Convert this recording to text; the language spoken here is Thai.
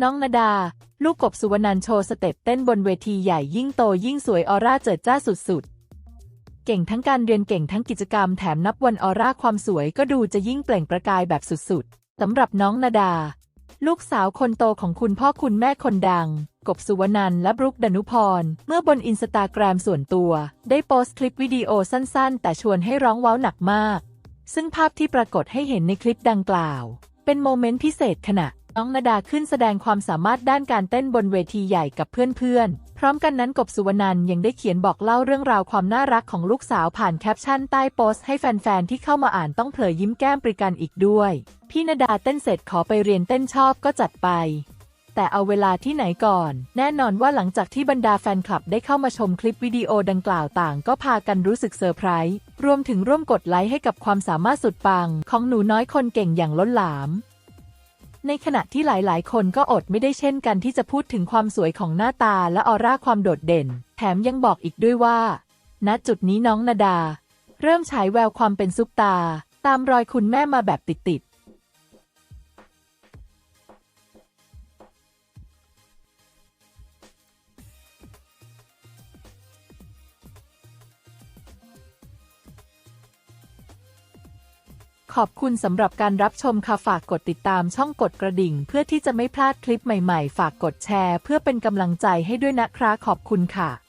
น้องนาดา ลูกกบสุวรรณโชว์สเต็ปเต้นบนเวทีใหญ่ยิ่งโตยิ่งสวยออร่าเจิดจ้าสุดๆ เก่งทั้งการเรียนเก่งทั้งกิจกรรมแถมนับวันออร่าความสวยก็ดูจะยิ่งเปล่งประกายแบบสุดๆสำหรับน้องนาดา ลูกสาวคนโตของคุณพ่อคุณแม่คนดัง กบสุวรรณและบรุกดนุพร เมื่อบนอินสตาแกรมส่วนตัว ได้โพสต์คลิปวิดีโอสั้นๆ แต่ชวนให้ร้องว้าวหนักมาก ซึ่งภาพที่ปรากฏให้เห็นในคลิปดังกล่าว เป็นโมเมนต์พิเศษขณะ น้องนาดาขึ้นแสดงความสามารถด้านการเต้นบนเวทีใหญ่กับเพื่อนๆ พร้อมกันนั้นกบสุวรรณยังได้เขียนบอกเล่าเรื่องราวความน่ารักของลูกสาวผ่านแคปชั่นใต้โพสต์ให้แฟนๆ ที่เข้ามาอ่านต้องเผลอยิ้มแก้มปริกันอีกด้วย พี่นาดาเต้นเสร็จขอไปเรียนเต้นชอบก็จัดไป แต่เอาเวลาที่ไหนก่อน แน่นอนว่าหลังจากที่บรรดาแฟนคลับได้เข้ามาชมคลิปวิดีโอดังกล่าวต่าง ก็พากันรู้สึกเซอร์ไพรส์ รวมถึงร่วมกดไลค์ให้กับความสามารถสุดปัง ของหนูน้อยคนเก่งอย่างล้นหลาม ในขณะที่หลายๆ คนก็อดไม่ได้เช่นกันที่จะพูดถึงความสวยของหน้าตาและออร่าความโดดเด่น แถมยังบอกอีกด้วยว่า ณจุดนี้น้องนาดา เริ่มฉายแววความเป็นซุปตา ตามรอยคุณแม่มาแบบติดๆ ขอบคุณสำหรับการรับชมค่ะฝากกดติดตามช่องกดกระดิ่ง เพื่อที่จะไม่พลาดคลิปใหม่ๆ ฝากกดแชร์ เพื่อเป็นกำลังใจให้ด้วยนะครับขอบคุณค่ะ